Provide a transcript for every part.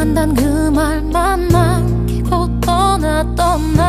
사랑한단 그 말만 남기고 떠났던 나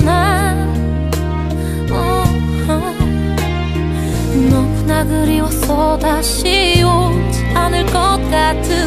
않아 너무나 그리워서 다시 오지 않을 것 같은